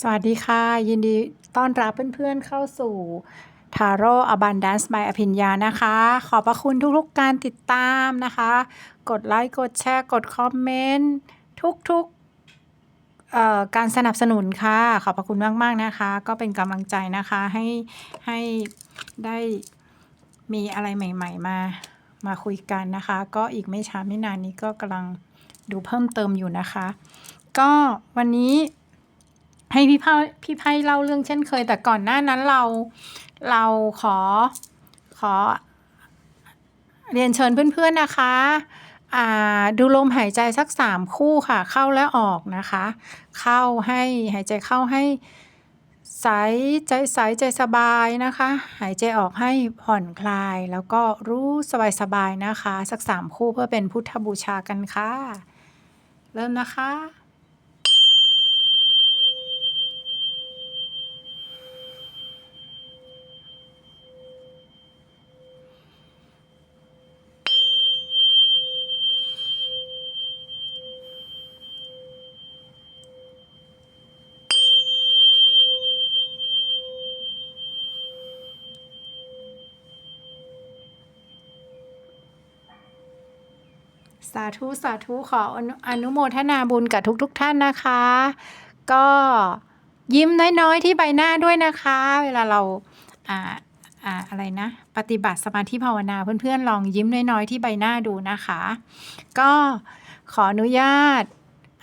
สวัสดีค่ะ ยินดีต้อนรับเพื่อนๆเข้าสู่ Tarot Abundance by อภิญญานะคะ ขอบพระคุณทุกๆการติดตามนะคะ กดไลค์ กดแชร์ กดคอมเมนต์ ทุกๆการสนับสนุนค่ะ ขอบพระคุณมากๆนะคะ ก็เป็นกำลังใจนะคะให้ให้ได้มีอะไรใหม่ ๆ มามาคุยกันนะคะ ก็อีกไม่ช้าไม่นานนี้ก็กำลังดูเพิ่มเติมอยู่นะคะ ก็วันนี้ ให้พี่ไพ่พี่ไพ่เล่าเรื่องเช่นเคย แต่ก่อนหน้านั้นเราเราขอขอ เรียนเชิญเพื่อนๆนะคะดูลมหายใจสักสามคู่ค่ะ เข้าและออกนะคะ เข้าให้หายใจเข้าให้ใสใจใสใจสบายนะคะ หายใจออกให้ผ่อนคลาย แล้วก็รู้สบายๆนะคะ สักสามคู่เพื่อเป็นพุทธบูชากันค่ะ เริ่มนะคะ สาธุ สาธุ ขออนุโมทนาบุญกับทุกๆทท่านนะคะ ก็ยิ้มน้อยๆ ที่ใบหน้าด้วยนะคะ เวลาเราอ่าอ่าอะไรนะ ปฏิบัติสมาธิภาวนาเพื่อนๆ ลองยิ้มน้อยๆ ที่ใบหน้าดูนะคะ ก็ขออนุญาต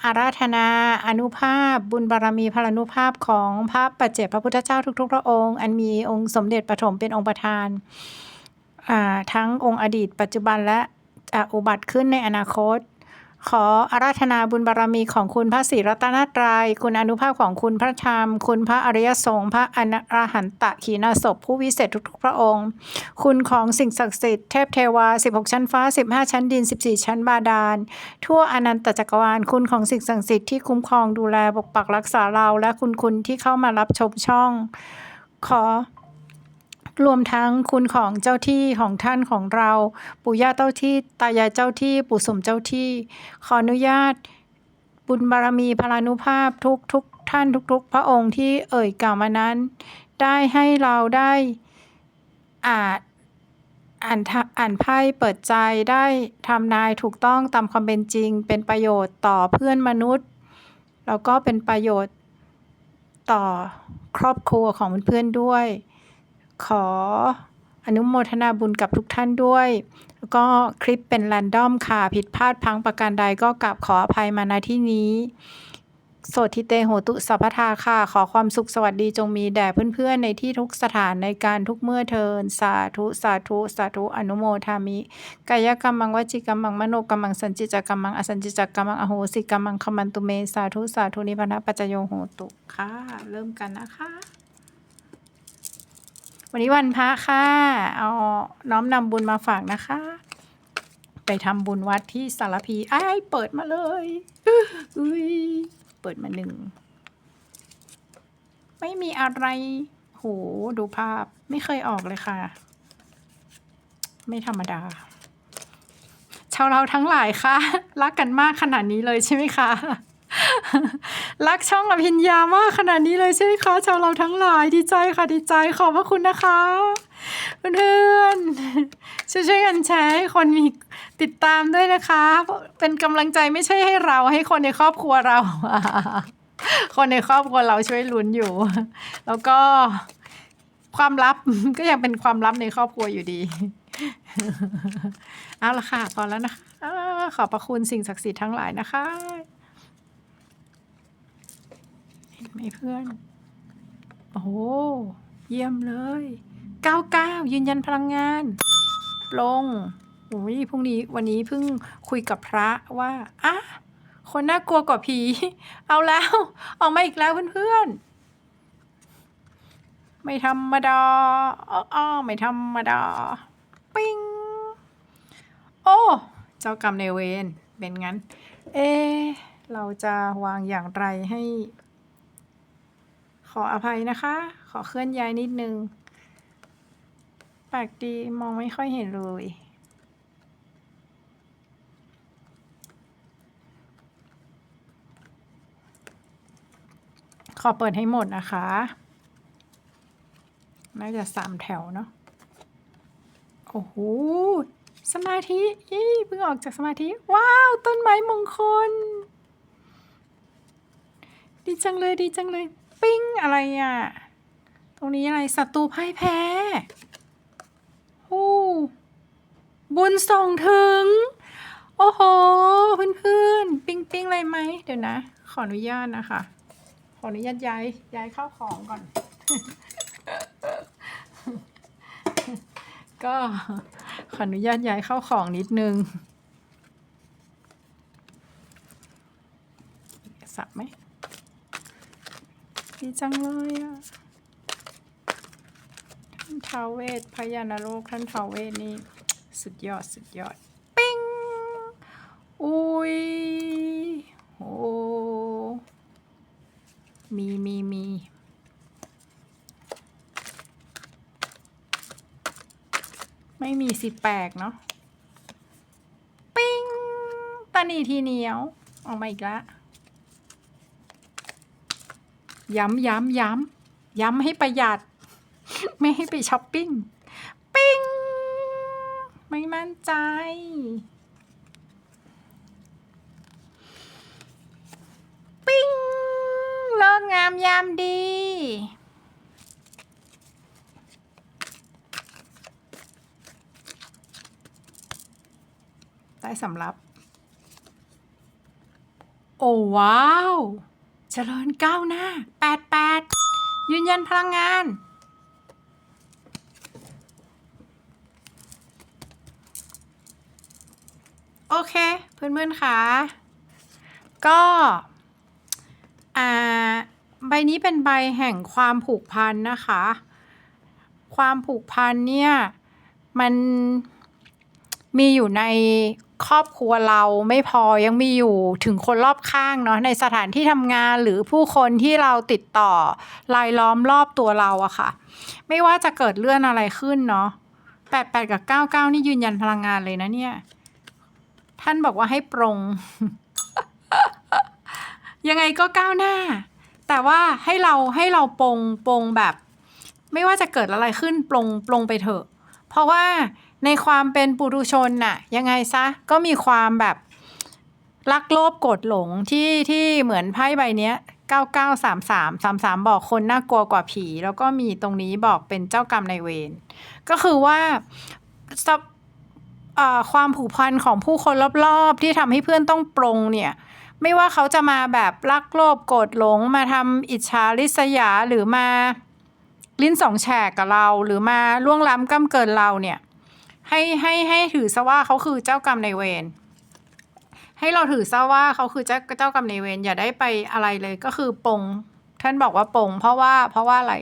อาราธนาอนุภาพ บุญบารมีพลานุภาพของพระปัจเจกพระพุทธเจ้าทุกๆพระองค์ อันมีองค์สมเด็จปฐมเป็นองค์ประธานทั้งองค์อดีต ปัจจุบันและ จะอุบัติขึ้นในอนาคต ขออาราธนาบุญบารมีของคุณพระศรีรัตนตรยัย คุณอนุภาพของคุณพระธรรม คุณพระอริยสงฆ์พระอรหันตะขีณาสพผู้วิเศษทุกๆ พระองค์ คุณของสิ่งศักดิ์สิทธิ์เทพเทวา 16 ชั้นฟ้า 15 ชั้นดิน 14 ชั้นบาดาล ทั่วอนันตจักรวาล คุณของสิ่งศักดิ์สิทธิ์ที่คุ้มครองดูแลปกปักรักษาเรา และคุณคุณที่เข้ามารับชมช่อง ขอ รวมทั้งคุณของเจ้าที่ของท่านของเรา ปู่ย่าเจ้าที่ตายายเจ้าที่ปู่สมเจ้าที่ ขออนุญาต บุญบารมีพลานุภาพทุกทุกท่านทุกๆ พระองค์ที่เอ่ยกล่าวมานั้น ได้ให้เราได้อ่านอ่านอ่านไพ่เปิดใจได้ทำนายถูกต้องตามความเป็นจริง เป็นประโยชน์ต่อเพื่อนมนุษย์ แล้วก็เป็นประโยชน์ต่อครอบครัวของเพื่อนๆด้วย ขออนุโมทนาบุญกับทุกท่านด้วยแล้วก็คลิปเป็นแรนดอมค่ะ ผิดพลาดพังประการใดก็กราบขออภัยมาณที่นี้ โสทิเตโหตุสัพพทาค่ะ ขอความสุขสวัสดีจงมีแด่เพื่อนๆ ในที่ทุกสถานในการทุกเมื่อเทิน สาธุสาธุสาธุอนุโมทามิกายกรรมังวจีกรรมังมโนกรรมังสัญจิจกรรมังอสัญจิจกรรมังอโหสิกรรมังคมันตุเม สาธุสาธุนิพพานปัจจโยโหตุค่ะ เริ่มกันนะคะ วันนี้วันพระค่ะ เอาน้อมนำบุญมาฝากนะคะ ไปทำบุญวัดที่สารพีอ้ายเปิดมาเลยอุ้ยเปิดมาหนึ่ง ไม่มีอะไร โห ดูภาพ ไม่เคยออกเลยค่ะ ไม่ธรรมดา ชาวเราทั้งหลายค่ะ รักกันมากขนาดนี้เลยใช่ไหมคะ รักช่องอภิญญามากขนาดนี้เลยใช่ไหมคะชาวเราทั้งหลายดีใจค่ะดีใจขอบพระคุณนะคะเพื่อนๆช่วยๆกันแชร์ให้คนมีติดตามด้วยนะคะ เป็นกำลังใจไม่ใช่ให้เราให้คนในครอบครัวเรา คนในครอบครัวเราช่วยลุ้นอยู่ แล้วก็ความลับก็ยังเป็นความลับในครอบครัวอยู่ดีเอาละค่ะพอแล้วนะคะขอบพระคุณสิ่งศักดิ์สิทธิ์ทั้งหลายนะคะ เห็น ไหมเพื่อน โอ้โห เยี่ยมเลย 99 ยืนยันพลังงาน ลงโอ้ยพรุ่งนี้วันนี้เพิ่งคุยกับพระว่าอะคนน่ากลัวกว่าผี เอาแล้วออกมาอีกแล้วเพื่อนๆ ไม่ธรรมดาอ้อๆไม่ธรรมดา ปิ้ง โอ้ เจ้ากรรมในายเวรเป็นงั้น เอ เราจะวางอย่างไรให้ ขออภัยนะคะ ขอเคลื่อนย้ายนิดนึงแปลกดีมองไม่ค่อยเห็นเลยขขอเปิดให้หมดนะคะ น่าจะสามแถวเนาะ โอ้โห สมาธิยี่เพิ่งออกจากสมาธิ ว้าว ต้นไม้มงคล ดีจังเลยดีจังเลย ปิ้งอะไรอะ ตรงนี้อะไรศัตรูพ่ายแพ้โอ้บุญส่งถึง โอ้โห เพื่อนๆ ปิ้งปิ้งอะไรไหม เดี๋ยวนะ ขออนุญาตนะคะ ขออนุญาตย้ายย้ายเข้าวของก่อน ก็ขออนุญาตย้ายเข้าวของนิดนึงสับไหม ดีจังเลยอะท่านท้าวเวทพญานาโรกท่านท้าวเวทนี่สุดยอดสุดยอด ปิ้ง อุ้ยโอ้มีมีมีไม่มีสิแปลกเนาะ ปิ้ง ตานีทีเหนียว ออกมาอีกแล้ว ย้ำย้ำย้ำย้ำให้ประหยัด ไม่ให้ไปช้อปปิ้ง ปิ้ง ไม่มั่นใจ ปิ้งเลิกงามยามดีได้สำรับ โอ้ว้าว เจริญก้าวหน้า 88 ยืนยันพลังงาน โอเค เพื่อนๆค่ะ ก็อ่าใบนี้เป็นใบแห่งความผูกพันนะคะ ความผูกพันเนี่ย มัน มีอยู่ในครอบครัวเราไม่พอยังมีอยู่ถึงคนรอบข้างเนาะในสถานที่ทำงานหรือผู้คนที่เราติดต่อรายล้อมรอบตัวเราอะค่ะ ไม่ว่าจะเกิดเรื่องอะไรขึ้นเนาะ88กับ99นี่ยืนยันพลังงานเลยนะเนี่ย ท่านบอกว่าให้ปรง ยังไงก็ก้าวหน้า แต่ว่าให้เราให้เราปรงปรงแบบ ไม่ว่าจะเกิดอะไรขึ้นปรงปรงไปเถอะ เพราะว่า ในความเป็นปุถุชนน่ะยังไงซะก็มีความแบบรักโลภโกรธหลงที่ที่เหมือนไพ่ใบเนี้ย9933 33บอกคนน่ากลัวกว่าผี แล้วก็มีตรงนี้บอกเป็นเจ้ากรรมนายเวรก็คือว่าความผูกพันของผู้คนรอบๆ ที่ทำให้เพื่อนต้องปรงเนี่ยไม่ว่าเขาจะมาแบบรักโลภโกรธหลง มาทำอิจฉาริษยาหรือมาลิ้นสองแฉกกับเรา หรือมาล่วงล้ำก้ำเกินเราเนี่ย ให้ให้ให้ถือซะว่าเขาคือเจ้ากรรมในเวรให้เราถือซะว่าเขาคือเจ้าเจ้ากรรมในเวรอย่าได้ไปอะไรเลยก็คือปงท่านบอกว่าปงเพราะว่าเพราะว่าอะไร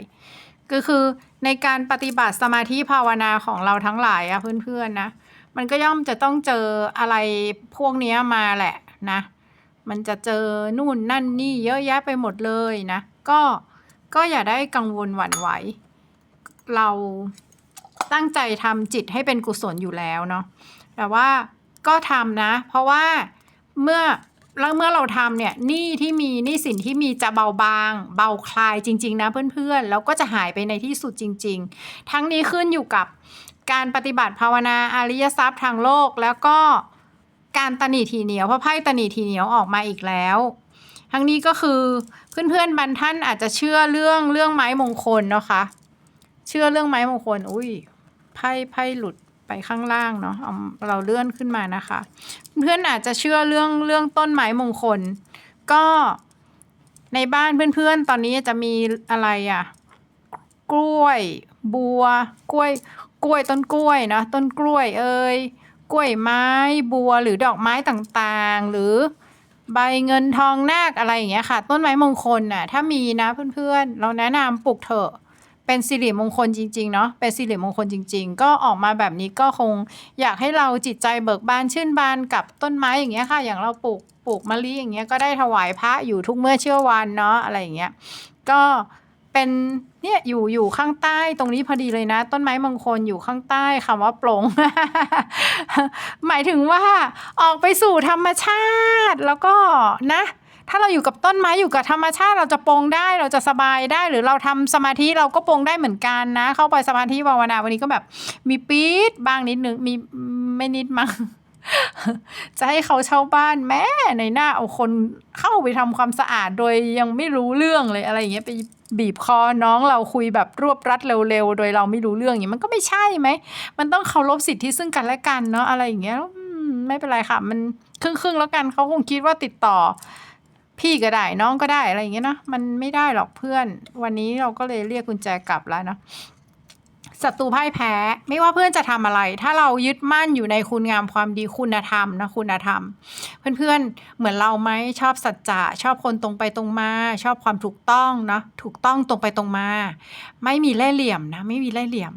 ก็คือในการปฏิบัติสมาธิภาวนาของเราทั้งหลายอะเพื่อนๆนะมันก็ย่อมจะต้องเจออะไรพวกนี้มาแหละนะ มันจะเจอนู่นนั่นนี่เยอะแยะไปหมดเลยนะ ก็ก็อย่าได้กังวลหวั่นไหว เรา ตั้งใจทำจิตให้เป็นกุศลอยู่แล้วเนาะแต่ว่าก็ทำนะ เพราะว่าเมื่อแล้วเมื่อเราทำเนี่ยหนี้ที่มีหนี้สินที่มีจะเบาบาง เบาคลายจริง ๆ นะเพื่อนๆ แล้วก็จะหายไปในที่สุดจริง ๆ ทั้งนี้ขึ้นอยู่กับการปฏิบัติภาวนาอริยทรัพย์ทางโลก แล้วก็การตะหนีทีเหนียวเพราะไพ่ตะหนีทีเหนียวออกมาอีกแล้ว ทั้งนี้ก็คือเพื่อนๆบรรท่านอาจจะเชื่อเรื่องเรื่องไม้มงคลเนาะคะ เชื่อเรื่องไม้มงคลอุ้ย ไพ่ไพ่หลุดไปข้างล่างเนาะเอาเราเลื่อนขึ้นมานะคะ เพื่อนอาจจะเชื่อเรื่องเรื่องต้นไม้มงคล ก็ในบ้านเพื่อนๆ ตอนนี้จะมีอะไรอะ่ะกล้วยบัว กล้วย กล้วยต้นกล้วยนะต้นกล้วยเอ่ยกล้วยไม้บัวหรือดอกไม้ต่างๆ หรือใบเงินทองนาคอะไรอย่างเงี้ยค่ะ ต้นไม้มงคลน่ะถ้ามีนะเพื่อนๆ เราแนะนำปลูกเถอะ เป็นสิริมงคลจริงๆเนาะเป็นสิริมงคลจริง ๆ ก็ออกมาแบบนี้ก็คงอยากให้เราจิตใจเบิกบานชื่นบานกับต้นไม้อย่างเงี้ยค่ะ อย่างเราปลูกปลูกมะลิอย่างเงี้ยก็ได้ถวายพระอยู่ทุกเมื่อเชื่อวันเนาะอะไรอย่างเงี้ยก็เป็นเนี่ยอยู่อยู่ข้างใต้ตรงนี้พอดีเลยนะ ต้นไม้มงคลอยู่ข้างใต้คำว่าปลง หมายถึงว่าออกไปสู่ธรรมชาติแล้วก็นะ ถ้าเราอยู่กับต้นไม้อยู่กับธรรมชาติเราจะปรงได้เราจะสบายได้ หรือเราทำสมาธิเราก็ปรงได้เหมือนกันนะ เข้าไปสมาธิภาวนาวันนี้ก็แบบ มีปี๊ดบ้างนิดนึงมีไม่นิดมั้งจะให้เขาเช่าบ้านแม่ในหน้าเอาคนเข้าไปทำความสะอาดโดยยังไม่รู้เรื่องเลยอะไรอย่างเงี้ยไปบีบคอน้องเราคุยแบบรวบรัดเร็วๆ โดยเราไม่รู้เรื่องอย่างเงี้มันก็ไม่ใช่ไหม มันต้องเคารพสิทธิซึ่งกันและกันเนาะอะไรอย่างเงี้ยไม่เป็นไรค่ะ มันครึ่งๆแล้วกันเขาคงคิดว่าติดต่อ พี่ก็ได้น้องก็ได้อะไรอย่างเงี้ยเนาะมันไม่ได้หรอกเพื่อน วันนี้เราก็เลยเรียกกุญแจกลับแล้วเนาะศัตรูพ่ายแพ้ไม่ว่าเพื่อนจะทำอะไร ถ้าเรายึดมั่นอยู่ในคุณงามความดีคุณธรรมนะคุณธรรม เพื่อนๆเหมือนเราไหมชอบสัจจะชอบคนตรงไปตรงมา ชอบความถูกต้องเนาะถูกต้องตรงไปตรงมา ไม่มีเล่ห์เหลี่ยมนะไม่มีเล่ห์เหลี่ยม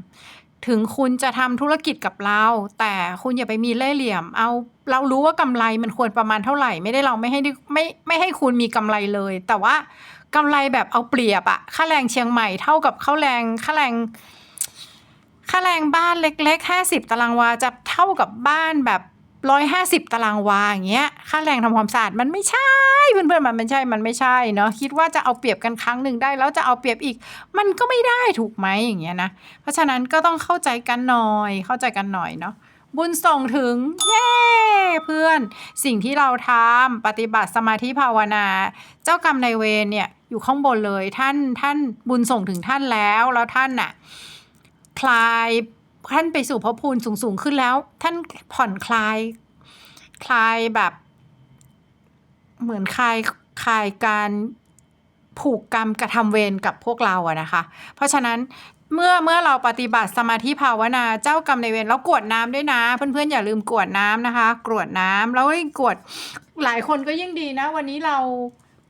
ถึงคุณจะทำธุรกิจกับเรา แต่คุณอย่าไปมีเล่ห์เหลี่ยม เอาเรารู้ว่ากำไรมันควรประมาณเท่าไหร่ไม่ได้เราไม่ให้ไม่ไม่ให้คุณมีกำไรเลย แต่ว่ากำไรแบบเอาเปรียบอะค่าแรงเชียงใหม่เท่ากับค่าแรงค่าแรงค่าแรงบ้านเล็กๆห้าสิบตารางวาจะเท่ากับบ้านแบบ ร้อยห้าสิบตารางวาอย่างเงี้ยค่าแรงทำความสะอาดมันไม่ใช่เพื่อนๆมันไม่ใช่มันไม่ใช่เนาะคิดว่าจะเอาเปรียบกันครั้งหนึ่งได้ แล้วจะเอาเปรียบอีก มันก็ไม่ได้ถูกไหมอย่างเงี้ยนะเพราะฉะนั้นก็ต้องเข้าใจกันหน่อยเข้าใจกันหน่อยเนาะบุญส่งถึง เย้เพื่อน สิ่งที่เราทำปฏิบัติสมาธิภาวนา เจ้ากรรมนายเวรเนี่ยอยู่ข้างบนเลยท่านท่านบุญส่งถึงท่านแล้วแล้วท่านน่ะคลาย ท่านไปสู่ภพภูมิสูงสูงขึ้นแล้ว ท่านผ่อนคลาย คลายแบบ เหมือนคลายคลายการผูกกรรมกระทำเวรกับพวกเราอะนะคะ เพราะฉะนั้นเมื่อเมื่อเราปฏิบัติสมาธิภาวนาเจ้ากรรมในเวรแล้วกรวดน้ำด้วยนะ เพื่อนๆอย่าลืมกรวดน้ำนะคะ กรวดน้ำแล้วกวดหลายคนก็ยิ่งดีนะ วันนี้เรา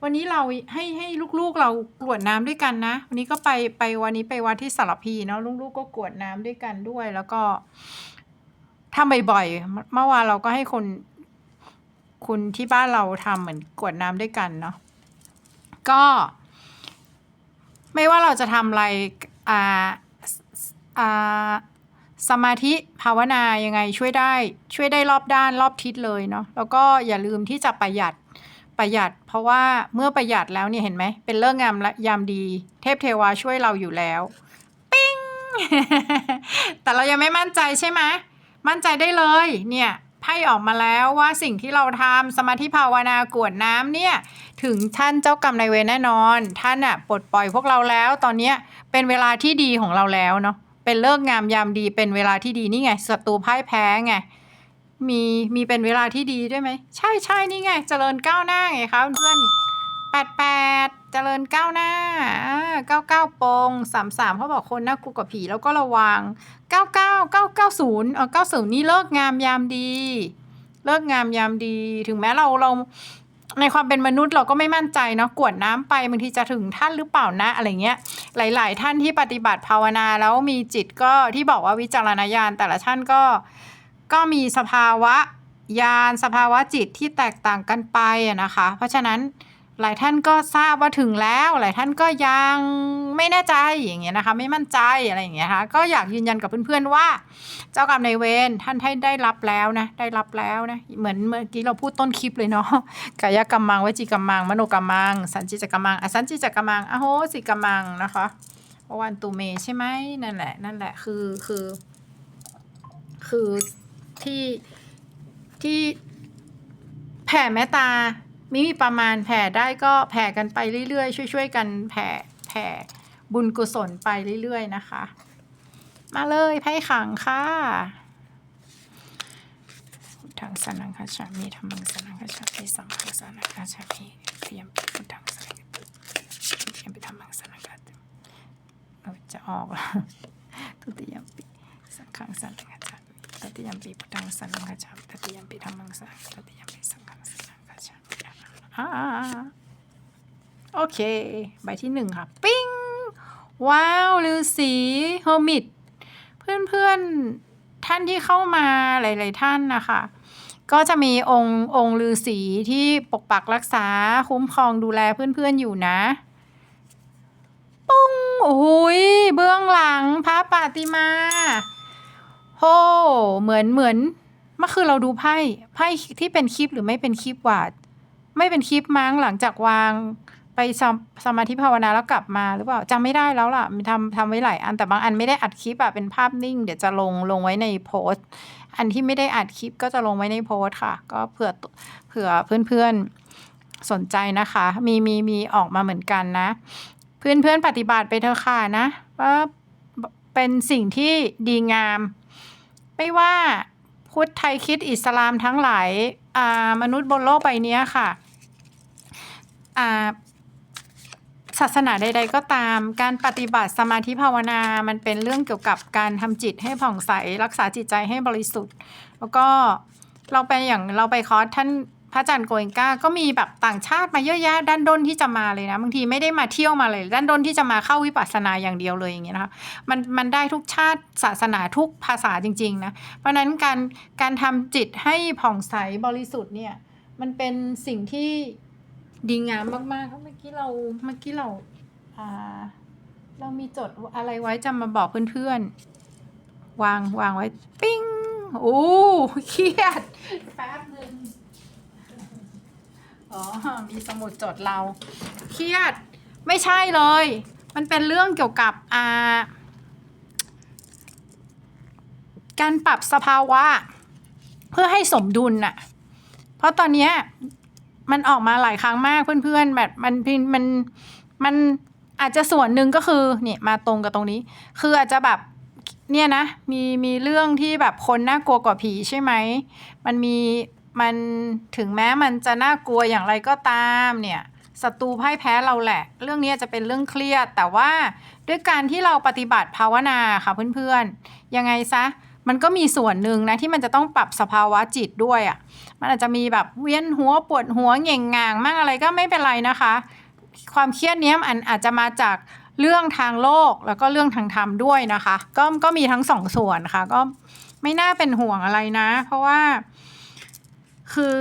วันนี้เราให้ให้ลูกๆเรากรวดน้ำด้วยกันนะ วันนี้ก็ไปไปวันนี้ไปวัดที่สารพีเนาะลูกๆก็กรวดน้ำด้วยกันด้วย แล้วก็ทำบ่อยๆเมื่อวานเราก็ให้คนคุณที่บ้านเราทำเหมือนกรวดน้ำด้วยกันเนาะก็ ไม่ว่าเราจะทำอะไรอ่าอ่าสมาธิภาวนายังไงช่วยได้ช่วยได้รอบด้านรอบทิศเลยเนาะแล้วก็อย่าลืมที่จะประหยัด ประหยัด เพราะว่าเมื่อประหยัดแล้วเนี่ยเห็นไหม เป็นเรื่องงามและยามดี เทพเทวาช่วยเราอยู่แล้ว ปิ้ง แต่เรายังไม่มั่นใจใช่ไหมมั่นใจได้เลย เนี่ยไพ่ออกมาแล้วว่าสิ่งที่เราทำสมาธิภาวนากวดน้ำเนี่ย ถึงท่านเจ้ากรรมนายเวรแน่นอน ท่านอะปลดปล่อยพวกเราแล้ว ตอนเนี้ยเป็นเวลาที่ดีของเราแล้วเนาะเป็นเลิกงามยามดีเป็นเวลาที่ดีนี่ไงศัตรูพ่ายแพ้ไง มีมีเป็นเวลาที่ดีด้วยไหม ใช่ใช่นี่ไง เจริญก้าวหน้าไงคะเพื่อนแปดแปดเจริญก้าวหน้าเก้าเก้าปงสามสามเขาบอกคนน่ากลัวกับผีแล้วก็ระวังเก้าเก้าเก้าเก้าศูนย์เออเก้าศูนย์นี่เลิกงามยามดี เลิกงามยามดี ถึงแม้เราเราในความเป็นมนุษย์เราก็ไม่มั่นใจเนาะกวดน้ำไปบางทีจะถึงท่านหรือเปล่านะอะไรเงี้ย หลาย ๆ ท่านที่ปฏิบัติภาวนาแล้วมีจิตก็ที่บอกว่าวิจารณญาณแต่ละท่านก็ ก็มีสภาวะญาณสภาวะจิตที่แตกต่างกันไปอะนะคะ เพราะฉะนั้นหลายท่านก็ทราบว่าถึงแล้ว หลายท่านก็ยังไม่แน่ใจอย่างเงี้ยนะคะ ไม่มั่นใจอะไรอย่างเงี้ยค่ะก็อยากยืนยันกับเพื่อนๆว่า เจ้ากรรมนายเวรท่านให้ได้รับแล้วนะได้รับแล้วนะเหมือนเมื่อกี้เราพูดต้นคลิปเลยเนาะกายกรรมังวจีกรรมัง มโนกรรมัง สันจิจกรรมังอสันจิจกรรมังอโหสิกรรมังนะคะเพราะวันตูเมใช่ไหมนั่นแหละนั่นแหละคือคือ คือ ที่ที่แผ่เมตตาไม่มีประมาณแผ่ได้ก็แผ่กันไปเรื่อยๆ ช่วยๆกันแผ่แผ่บุญกุศลไปเรื่อยๆนะคะ มาเลยไพ่ขังค่ะพุทธังสนังคาชามีธรรมังสนังคาชามีสังฆังสนังคาชามีเตรียมปิพุทธังสนังคาชาเตรียมปิธรรมังสนังคาเราจะออกแล้วทุติยมปิสังฆังสนังค ตติยมปิพุทธังสนังคาชามีตติยมปิธรรมังสังตติยมปิสังฆังสังคาชามีอ่าโอเค ใบที่หนึ่งค่ะ ปิ้ง ว้าวฤาษีเฮอร์มิต เพื่อนๆ ท่านที่เข้ามาหลาย ๆ ท่านนะคะ ก็จะมีองค์องค์ฤาษีที่ปกปักรักษาคุ้มครองดูแลเพื่อนๆ อยู่นะปุ้งโอ้ยเบื้องหลังพระปาติมา โหเหมือนเหมือนเมื่อคืนเราดูไพ่ไพ่ที่เป็นคลิปหรือไม่เป็นคลิปว่าไม่เป็นคลิปมั้งหลังจากวางไปสมสมาธิภาวนาแล้วกลับมาหรือเปล่าจำไม่ได้แล้วล่ะมีทำทำไว้หลายอันแต่บางอันไม่ได้อัดคลิปอะเป็นภาพนิ่ง เดี๋ยวจะลงลงไว้ในโพสต์อันที่ไม่ได้อัดคลิปก็จะลงไว้ในโพสต์ค่ะ ก็เผื่อเผื่อเพื่อนๆสนใจนะคะ มีมีมีออกมาเหมือนกันนะ เพื่อนๆปฏิบัติไปเถอะค่ะนะว่าเป็นสิ่งที่ดีงาม ไม่ว่าพุทธไทยคิดอิสลามทั้งหลายมนุษย์บนโลกใบนี้ค่ะศาสนาใด ๆ ก็ตาม การปฏิบัติสมาธิภาวนา มันเป็นเรื่องเกี่ยวกับการทำจิตให้ผ่องใส รักษาจิตใจให้บริสุทธิ์ แล้วก็เราไปอย่างเราไปคอร์สท่าน พระอาจารย์โกเอนก้าก็มีแบบต่างชาติมาเยอะแยะด้านด้นที่จะมาเลยนะบางทีไม่ได้มาเที่ยวมาเลย ด้านด้นที่จะมาเข้าวิปัสสนาอย่างเดียวเลยอย่างเงี้ยนะคะมันมันได้ทุกชาติศาสนาทุกภาษาจริงๆนะเพราะนั้นการการทำจิตให้ผ่องใสบริสุทธิ์เนี่ยมันเป็นสิ่งที่ดีงามมากๆเพราะเมื่อกี้เราเมื่อกี้เราอ่าเรามีจดอะไรไว้จะมาบอกเพื่อนๆ วางวางไว้ ปิ้ง โอ้เครียด แป๊บหนึ่ง อ๋อ มีสมุดจดเรา เครียด ไม่ใช่เลย มันเป็นเรื่องเกี่ยวกับอ่าการปรับสภาวะ เพื่อให้สมดุลน่ะ เพราะตอนเนี้ยมันออกมาหลายครั้งมากเพื่อนๆแบบมันมันมันอาจจะส่วนหนึ่งก็คือเนี่ยมาตรงกับตรงนี้ คืออาจจะแบบเนี่ยนะมีมีเรื่องที่แบบคนน่ากลัวกว่าผีใช่ไหม มันมี มันถึงแม้มันจะน่ากลัวอย่างไรก็ตามเนี่ยศัตรูพ่ายแพ้เราแหละ เรื่องนี้จะเป็นเรื่องเครียด แต่ว่าด้วยการที่เราปฏิบัติภาวนาค่ะเพื่อนๆ ยังไงซะมันก็มีส่วนหนึ่งนะที่มันจะต้องปรับสภาวะจิตด้วยอะ่ะ มันอาจจะมีแบบเวียนหัวปวดหัวเง่งงางมากอะไรก็ไม่เป็นไรนะคะ ความเครียดนี้มันอาจจะมาจากเรื่องทางโลกแล้วก็เรื่องทางธรรมด้วยนะคะ ก็ก็มีทั้งสองส่วนค่ะ ก็ไม่น่าเป็นห่วงอะไรนะ เพราะว่า คือ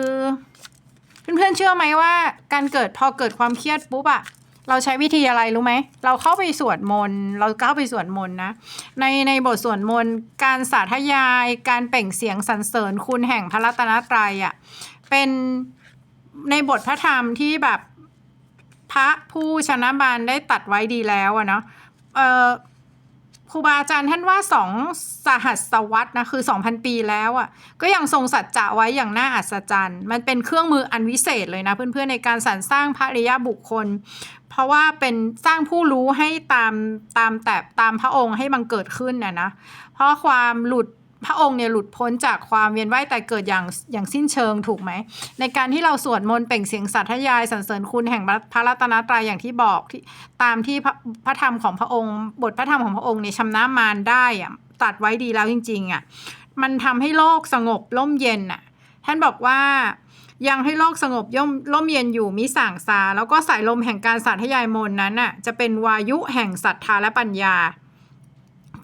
เพื่อนๆเชื่อไหมว่า การเกิดพอเกิดความเครียดปุ๊บอะเราใช้วิธีอะไรรู้ไหม เราเข้าไปสวดมนต์ เราเข้าไปสวดมนต์นะ ในในบทสวดมนต์ การสาธยาย การเป่งเสียงสรรเสริญคุณแห่งพระรัตนตรัยอะ่ะ เป็นในบทพระธรรมที่แบบพระผู้ชนะบาลได้ตัดไว้ดีแล้วอะเนาะ เอ่อ ครูบาอาจารย์ท่านว่าสองสหัสวรรษนะคือ 2,000 ปีแล้วอะ่ะก็ยังทรงสัจจะไว้อย่างน่าอัศจรรย์ มันเป็นเครื่องมืออันวิเศษเลยนะเพื่อนๆในการสรรสร้างพระริยบุคคล เพราะว่าเป็นสร้างผู้รู้ให้ตามตามแต่ตามพระองค์ให้บังเกิดขึ้นนะนะเพราะความหลุด พระองค์เนี่ยหลุดพ้นจากความเวียนว่ายแต่เกิดอย่างอย่างสิ้นเชิงถูกไหม ในการที่เราสวดมนต์เปล่งเสียงสัทยายสรรเสริญคุณแห่งพระรัตนตรัยอย่างที่บอกที่ตามที่พระพระธรรมของพระองค์ บทพระธรรมของพระองค์เนี่ยชำนะมารได้อะตัดไว้ดีแล้วจริง ๆอะ่ะมันทำให้โลกสงบร่มเย็นอะท่านบอกว่ายังให้โลกสงบย่อมร่มเย็นอยู่มิส่างซา แล้วก็สายลมแห่งการสาธยายมนนั้นน่ะจะเป็นวายุแห่งศรัทธาและปัญญา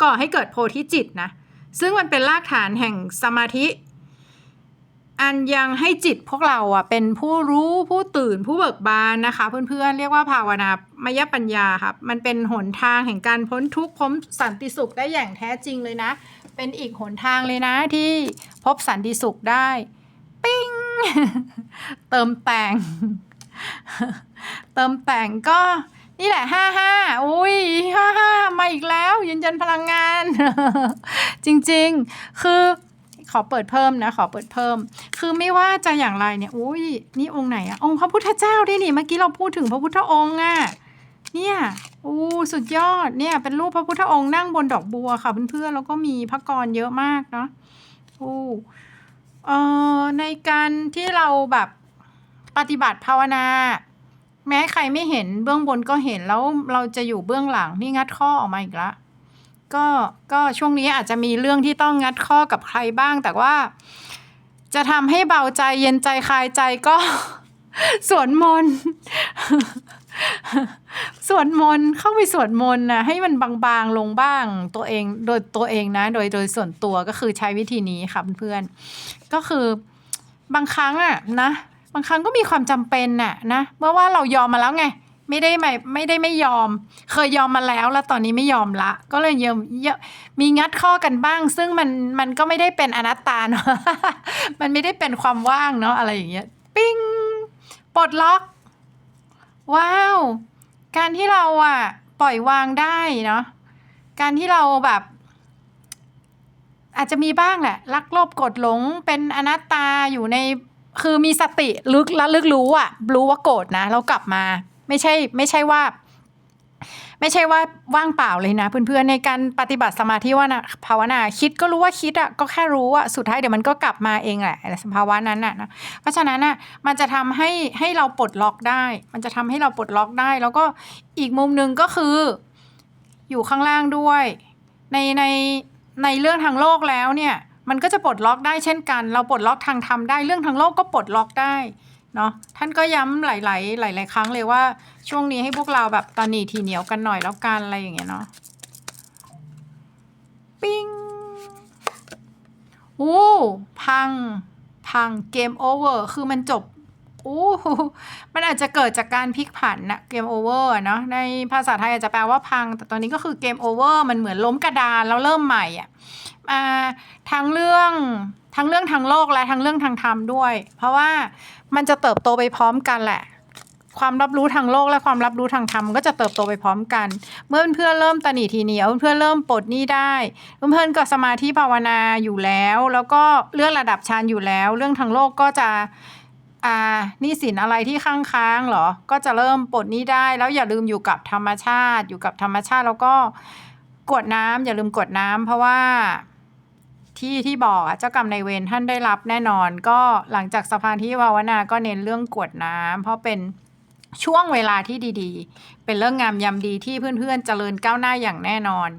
ก่อให้เกิดโพธิจิตนะ ซึ่งมันเป็นรากฐานแห่งสมาธิ อันยังให้จิตพวกเราอะเป็นผู้รู้ผู้ตื่นผู้เบิกบานนะคะ เพื่อนๆเรียกว่าภาวนามยปัญญาครับมันเป็นหนทางแห่งการพ้นทุกข์พ้นสันติสุขได้อย่างแท้จริงเลยนะ เป็นอีกหนทางเลยนะที่พบสันติสุขได้ ปิ้ง เติมแต่ง เติมแต่งก็ นี่แหละห้าห้าอุ้ยห้าห้ามาอีกแล้วยืนยันพลังงาน จริงๆ คือขอเปิดเพิ่มนะ ขอเปิดเพิ่ม คือไม่ว่าจะอย่างไรเนี่ยอุ้ยนี่องค์ไหนอะองค์พระพุทธเจ้าด้วยนี่เมื่อกี้เราพูดถึงพระพุทธองค์อะเนี่ยอู้สุดยอดเนี่ยเป็นรูปพระพุทธองค์นั่งบนดอกบัวค่ะเพื่อนๆแล้วก็มีพระกรเยอะมากเนาะอู้เอ่อในการที่เราแบบปฏิบัติภาวนา แม้ใครไม่เห็นเบื้องบนก็เห็นแล้วเราจะอยู่เบื้องหลังนี่งัดข้อออกมาอีกละก็ก็ช่วงนี้อาจจะมีเรื่องที่ต้องงัดข้อกับใครบ้าง แต่ว่า จะทำให้เบาใจเย็นใจคลายใจก็ สวดมนต์สวดมนต์เข้าไปสวดมนต์นะให้มันบางๆลงบ้างตัวเองโดยตัวเองนะ โดยโดยส่วนตัวก็คือใช้วิธีนี้ค่ะเพื่อนๆก็คือบางครั้งอะนะ บางครั้งก็มีความจำเป็นน่ะนะเมื่อว่าเรายอมมาแล้วไง ไม่ได้ไม่ไม่ได้ไม่ยอม เคยยอมมาแล้วแล้วตอนนี้ไม่ยอมละ ก็เลยยอมเยอะมีงัดข้อกันบ้าง ซึ่งมันมันก็ไม่ได้เป็นอนัตตาเนาะมันไม่ได้เป็นความว่างเนาะอะไรอย่างเงี้ยปิ้งปลดล็อก ว้าว การที่เราอะปล่อยวางได้เนาะการที่เราแบบ อาจจะมีบ้างแหละรักโลภกรธหลงเป็นอนัตตาอยู่ใน คือมีสติลึกและลึกรู้อะรู้ว่าโกรธนะแล้วกลับมา ไม่ใช่ไม่ใช่ว่า ไม่ใช่ว่าว่างเปล่าเลยนะ เพื่อนๆในการปฏิบัติสมาธิว่านะภาวนาคิดก็รู้ว่าคิดอะก็แค่รู้อะสุดท้ายเดี๋ยวมันก็กลับมาเองแหละสภาวะนั้นน่ะนะเพราะฉะนั้นน่ะมันจะทำให้ให้เราปลดล็อกได้ มันจะทำให้เราปลดล็อกได้ แล้วก็อีกมุมหนึ่งก็คือ อยู่ข้างล่างด้วย ในในในเรื่องทางโลกแล้วเนี่ย มันก็จะปลดล็อกได้เช่นกัน เราปลดล็อกทางธรรมได้เรื่องทางโลกก็ปลดล็อกได้เนาะท่านก็ย้ำหลาย ๆ หลาย ๆ ครั้งเลยว่าช่วงนี้ให้พวกเราแบบตอนนี้ทีเหนียวกันหน่อยแล้วกันอะไรอย่างเงี้ยเนาะปิ้งโอ้พัง พังเกมโอเวอร์คือมันจบโอ้มันอาจจะเกิดจากการพลิกผันนะเกมโอเวอร์เนาะในภาษาไทยอาจจะแปลว่าพัง แต่ตอนนี้ก็คือเกมโอเวอร์มันเหมือนล้มกระดานแล้วเริ่มใหม่อะอ่า ทั้งเรื่องทั้งเรื่องทางโลกและทั้งเรื่องทางธรรมด้วย เพราะว่ามันจะเติบโตไปพร้อมกันแหละ ความรับรู้ทางโลกและความรับรู้ทางธรรมก็จะเติบโตไปพร้อมกัน เมื่อเพื่อนเริ่มตนีทีเหนียวเพื่อนเริ่มปลดหนี้ได้เพื่อนก็สมาธิภาวนาอยู่แล้ว แล้วก็เลื่อนระดับฌานอยู่แล้ว เรื่องทางโลกก็จะอ่านี้สินอะไรที่ค้างค้างเหรอ ก็จะเริ่มปลดนี้ได้แล้วอย่าลืมอยู่กับธรรมชาติ อยู่กับธรรมชาติแล้วก็กดน้ำอย่าลืมกดน้ำเพราะว่า ที่ที่บอกเจ้ากรรมนายเวรท่านได้รับแน่นอน ก็หลังจากสภานที่ภาวนาก็เน้นเรื่องกวดน้ำเพราะเป็นช่วงเวลาที่ดีๆ เป็นเรื่องงามยามดีที่เพื่อนๆเจริญก้าวหน้าอย่างแน่นอน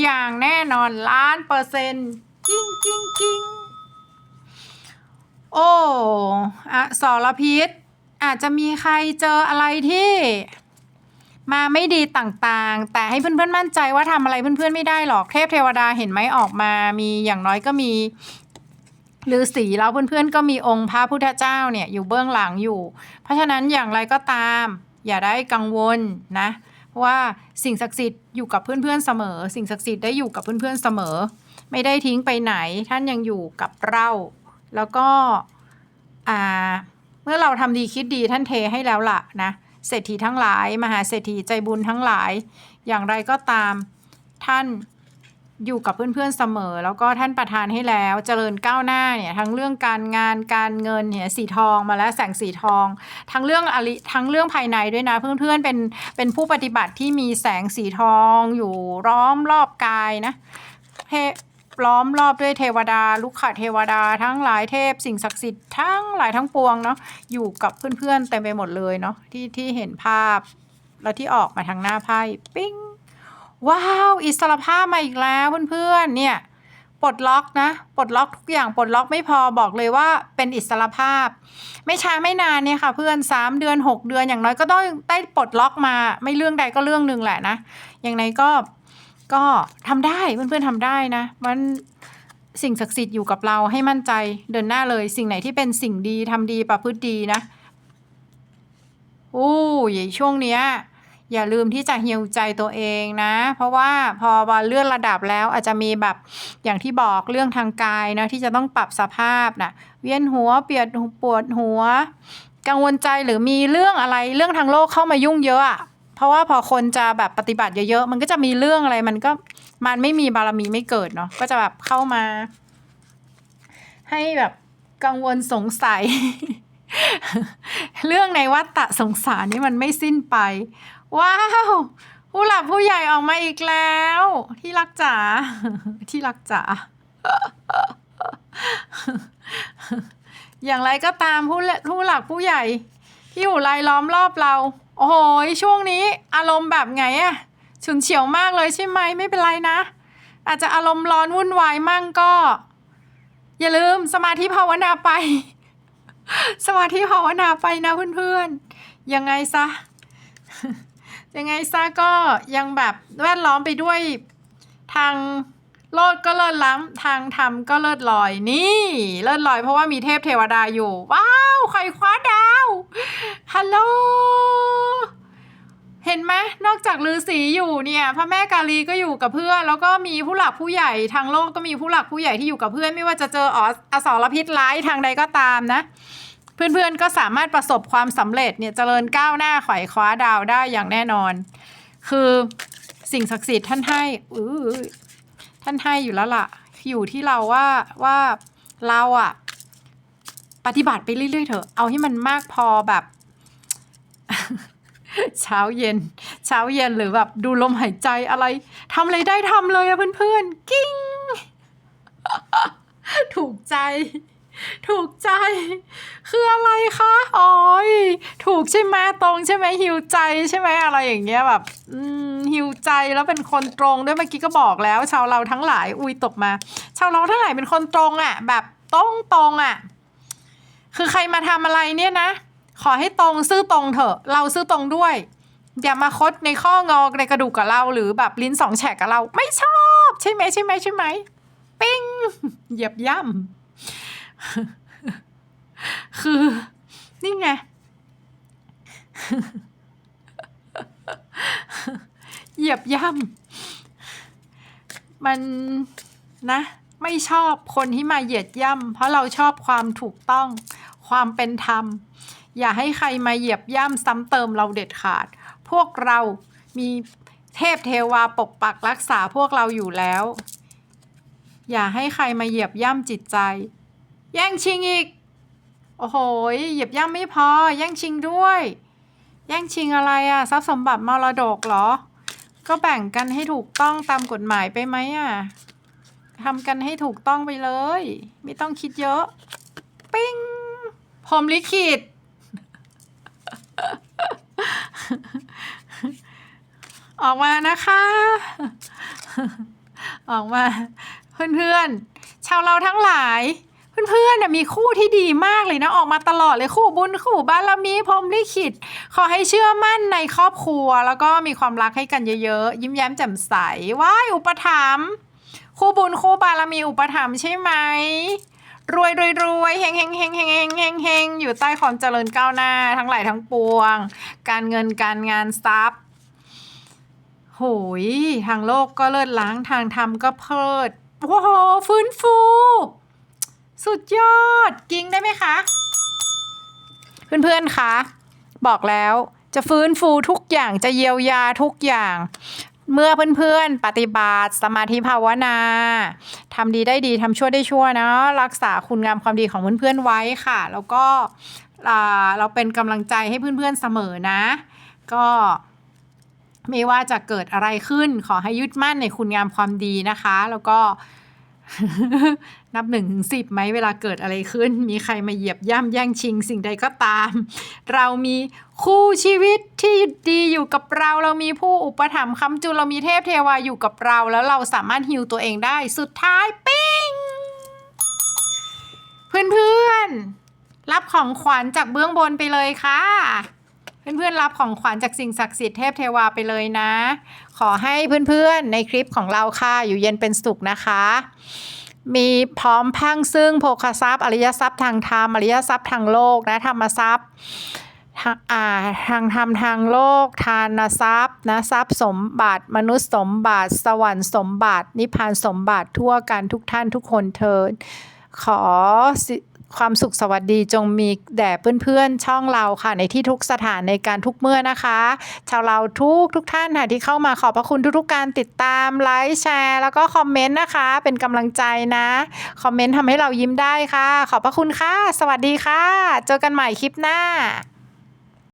อย่างแน่นอนล้านเปอร์เซ็นต์กิ้งกิ้งกิ้งโอ้อะสรพิษอาจจะมีใครเจออะไรที่ มาไม่ดีต่างๆ แต่ให้เพื่อนๆมั่นใจว่าทำอะไรเพื่อนๆไม่ได้หรอกเทพเทวดาเห็นไหมออกมา มีอย่างน้อยก็มีฤาษีแล้วเพื่อนๆก็มีองค์พระพุทธเจ้าเนี่ยอยู่เบื้องหลังอยู่ เพราะฉะนั้นอย่างไรก็ตาม อย่าได้กังวลนะว่าสิ่งศักดิ์สิทธิ์อยู่กับเพื่อนๆเสมอ สิ่งศักดิ์สิทธิ์ได้อยู่กับเพื่อนๆเสมอ ไม่ได้ทิ้งไปไหนท่านยังอยู่กับเรา แล้วก็อ่าเมื่อเราทำดีคิดดีท่านเทให้แล้วล่ะนะ เศรษฐีทั้งหลาย มหาเศรษฐีใจบุญทั้งหลาย อย่างไรก็ตามท่านอยู่กับเพื่อนๆเสมอ แล้วก็ท่านประทานให้แล้วเจริญก้าวหน้าเนี่ยทั้งเรื่องการงานการเงินเนี่ยสีทองมาแล้วแสงสีทอง ทั้งเรื่องอริทั้งเรื่องภายในด้วยนะ เพื่อนๆเป็นเป็นผู้ปฏิบัติที่มีแสงสีทองอยู่ล้อมรอบกายนะเล้อมรอบด้วยเทวดา ลุกขเทวดา ทั้งหลายเทพ สิ่งศักดิ์สิทธิ์ทั้งหลายทั้งปวงเนาะอยู่กับเพื่อนๆเต็มไปหมดเลยเนาะที่ที่เห็นภาพ แล้วที่ออกมาทางหน้าไพ่ปิ้งว้าวอิสรภาพมาอีกแล้วเพื่อนๆเนี่ยปลดล็อกนะปลดล็อกทุกอย่างปลดล็อกไม่พอบอกเลยว่าเป็นอิสรภาพ ไม่ช้าไม่นานเนี่ยค่ะ เพื่อนสามเดือนหกเดือนอย่างน้อยก็ต้องได้ปลดล็อกมา ไม่เรื่องใดก็เรื่องหนึ่งแหละนะอย่างไรก็ ก็ทำได้เพื่อนๆทำได้นะ มันสิ่งศักดิ์สิทธิ์อยู่กับเราให้มั่นใจเดินหน้าเลยสิ่งไหนที่เป็นสิ่งดีทำดีประพฤติดีนะโอ้ยช่วงเนี้ยอย่าลืมที่จะฮิวใจตัวเองนะ เพราะว่าพอมาเลื่อนระดับแล้วอาจจะมีแบบอย่างที่บอกเรื่องทางกายนะที่จะต้องปรับสภาพนะเวียนหัวเปียดปวดหัว กังวลใจหรือมีเรื่องอะไรเรื่องทางโลกเข้ามายุ่งเยอะ เพราะว่าพอคนจะแบบปฏิบัติเยอะๆ มันก็จะมีเรื่องอะไร มันก็มันไม่มีบารมีไม่เกิดเนาะ ก็จะแบบเข้ามา ให้แบบกังวลสงสัย เรื่องในวัฏฏะสงสารนี่มันไม่สิ้นไป ว้าวผู้หลักผู้ใหญ่ออกมาอีกแล้ว ที่รักจ๋าที่รักจ๋าอย่างไรก็ตามผู้ผู้หลักผู้ใหญ่ ที่อยู่รายล้อมรอบเรา โอ้โหช่วงนี้อารมณ์แบบไงอะฉุนเฉียวมากเลยใช่ไหมไม่เป็นไรนะ อาจจะอารมณ์ร้อนวุ่นวายมั่งก็ อย่าลืมสมาธิภาวนาไป สมาธิภาวนาไปนะเพื่อนๆ ยังไงซะ ยังไงซะก็ยังแบบแวดล้อมไปด้วยทาง โลดก็เลิศล้ำทางธรรมก็เลิศลอยนี่เลิศลอยเพราะว่ามีเทพเทวดาอยู่ ว้าวใครคว้าดาวฮัลโหลเห็นไหมนอกจากฤาษีอยู่เนี่ย พระแม่กาลีก็อยู่กับเพื่อน แล้วก็มีผู้หลักผู้ใหญ่ทางโลกก็มีผู้หลักผู้ใหญ่ที่อยู่กับเพื่อน ไม่ว่าจะเจออออสรพิษร้ายทางใดก็ตามนะ เพื่อนๆก็สามารถประสบความสำเร็จเนี่ยเจริญก้าวหน้าไขว่คว้าดาวได้อย่างแน่นอน คือสิ่งศักดิ์สิทธิ์ท่านให้อือ ท่านให้อยู่แล้วล่ะ อยู่ที่เราว่าว่าเราอะปฏิบัติไปเรื่อยๆเถอะ เอาให้มันมากพอแบบ เช้าเย็น เช้าเย็นหรือแบบดูลมหายใจอะไรทำอะไรได้ทำเลยอะเพื่อนๆ กิ้ง ถูกใจ ถูกใจ คืออะไรคะอ๋อย ถูกใช่ไหมตรงใช่ไหมหิวใจใช่ไหมอะไรอย่างเงี้ยแบบ อืม หิวใจแล้วเป็นคนตรงด้วยเมื่อกี้ก็บอกแล้ว ชาวเราทั้งหลายอุ้ยตกมา ชาวเราทั้งหลายเป็นคนตรงอะ่ะ แบบตรงตรงอะ่ะ คือใครมาทำอะไรเนี่ยนะ ขอให้ตรงซื่อตรงเถอะ เราซื่อตรงด้วย อย่ามาคดในข้องอกในกระดูกกับเราหรือแบบลิ้นสองแฉกกับเรา ไม่ชอบ ใช่ไหมใช่ไหมใช่ไหมปิ้งเหยียบย่ำคือ นี่ไง เหยียบย่ำมันนะ ไม่ชอบคนที่มาเหยียดย่ำเพราะเราชอบความถูกต้องความเป็นธรรม อย่าให้ใครมาเหยียบย่ำซ้ำเติมเราเด็ดขาด พวกเรามีเทพเทวาปกปักรักษาพวกเราอยู่แล้ว อย่าให้ใครมาเหยียบย่ำจิตใจ แย่งชิงอีก โอ้โหเหยียบย่ำไม่พอ แย่งชิงด้วย แย่งชิงอะไรอะทรัพย์สมบัติมรดกเหรอ ก็แบ่งกันให้ถูกต้องตามกฎหมายไปไหมอะทำกันให้ถูกต้องไปเลย ไม่ต้องคิดเยอะ ปิ้งพรมลิขิตออกมานะคะ ออกมา เพื่อนๆชาวเราทั้งหลาย เพื่อนๆมีคู่ที่ดีมากเลยนะออกมาตลอดเลยคู่บุญคู่บารมีพรหมลิขิตขอให้เชื่อมั่นในครอบครัว แล้วก็มีความรักให้กันเยอะๆ ยิ้มแย้มแจ่มใสว้ายอุปถัมภ์คู่บุญคู่บารมีอุปถัมภ์ใช่ไหมรวยรวยรวยเฮงเฮงเฮงเฮงเฮงเฮงเฮงอยู่ใต้ความเจริญก้าวหน้า ทั้งหลายทั้งปวง การเงินการงานทรัพย์โหยทางโลกก็เลิศล้างทางธรรมก็เพิดโอ้โหฟื้นฟู สุดยอดกิ้งได้ไหมคะ เพื่อนๆคะบอกแล้วจะฟื้นฟูทุกอย่างจะเยียวยาทุกอย่าง เมื่อเพื่อนๆ ปฏิบัติสมาธิภาวนาทำดีได้ดีทำชั่วได้ชั่วนะรักษาคุณงามความดีของเพื่อนๆไว้ค่ะ แล้วก็เราเป็นกำลังใจให้เพื่อนๆเสมอนะ ก็ไม่ว่าจะเกิดอะไรขึ้นขอให้ยึดมั่นในคุณงามความดีนะคะ แล้วก็ นับหนึ่งถึงสิบไหมเวลาเกิดอะไรขึ้น มีใครมาเหยียบย่ำแย่งชิงสิ่งใดก็ตาม เรามีคู่ชีวิตที่ดีอยู่กับเราเรามีผู้อุปถัมภ์คำจุนเรามีเทพเทวาอยู่กับเรา แล้วเราสามารถฮิวตัวเองได้สุดท้ายปิ้งเพื่อนๆ รับของขวัญจากเบื้องบนไปเลยค่ะเพื่อนๆรับของขวัญจากสิ่งศักดิ์สิทธิ์เทพเทวาไปเลยนะ ขอให้เพื่อนๆในคลิปของเราค่ะ อยู่เย็นเป็นสุขนะคะ มีพร้อมพังซึ่งโภคทรัพย์ อริยทรัพย์ทางธรรม อริยทรัพย์ทางโลกนะธรรมทรัพย์ทางอาทางธรรมทางโลก ทานทรัพย์นะทรัพย์สมบัติ มนุษย์สมบัติ สวรรค์สมบัติ นิพพานสมบัติทั่วกันทุกท่านทุกคนเทินขอส ความสุขสวัสดีจงมีแด่เพื่อนๆ ช่องเราค่ะ ในที่ทุกสถานในการทุกเมื่อนะคะ ชาวเราทุกทุกท่านค่ะที่เข้ามาขอบพระคุณทุกๆการติดตามไลค์แชร์แล้วก็คอมเมนต์นะคะ เป็นกำลังใจนะ คอมเมนต์ทำให้เรายิ้มได้ค่ะ ขอบพระคุณค่ะ สวัสดีค่ะ เจอกันใหม่คลิปหน้า